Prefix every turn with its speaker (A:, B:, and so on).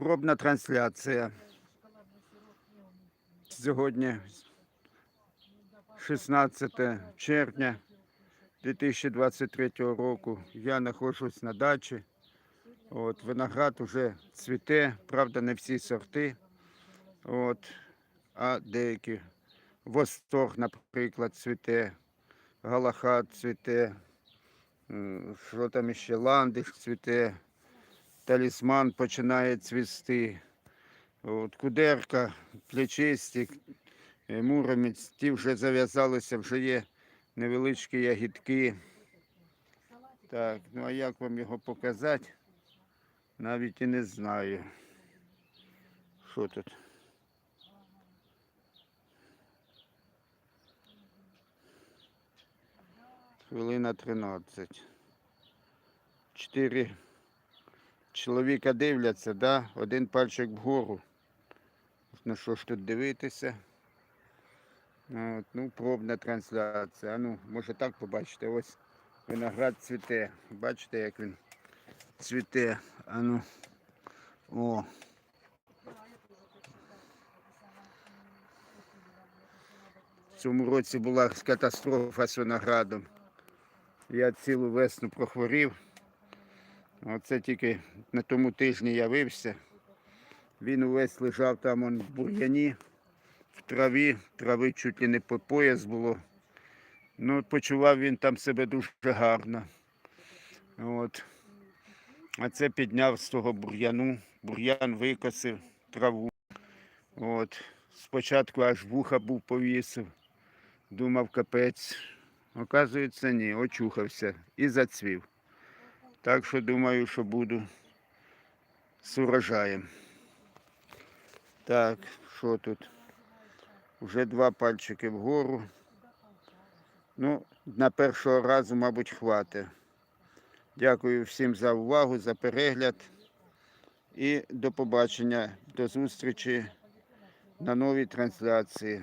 A: Пробна трансляція. Сьогодні 16 червня 2023 року. Я знаходжусь на дачі. От, виноград уже цвіте, правда, не всі сорти. От, а деякі. Восток, наприклад, цвіте, Галахат цвіте, що там ще ландиш цвіте, талісман починає цвісти. От, кудерка, плечистик, е, муромець, ті вже зав'язалися, вже є невеличкі ягідки. Так, ну а як вам його показати? Навіть і не знаю. Що тут? Хвилина 13. Чотири чоловіка дивляться, да? один пальчик вгору. На що ж тут дивитися? От, ну, пробна трансляція. Ну, може так побачите, ось виноград цвіте. Бачите, як він цвіте. А ну. О. В цьому році була катастрофа з виноградом. Я цілу весну прохворів. Оце тільки на тому тижні явився. Він увесь лежав там он, в бур'яні, в траві, трави чуть ли не по пояс було. Ну, почував він там себе дуже гарно. От. А це підняв з того бур'яну. Бур'ян викосив траву. От. Спочатку аж вуха був повісив. Думав, капець. Оказується, ні, очухався і зацвів. Так що думаю, що буду з урожаєм. Так, що тут? Вже два пальчики вгору. Ну, на першого разу, мабуть, хватить. Дякую всім за увагу, за перегляд. І до побачення, до зустрічі на новій трансляції.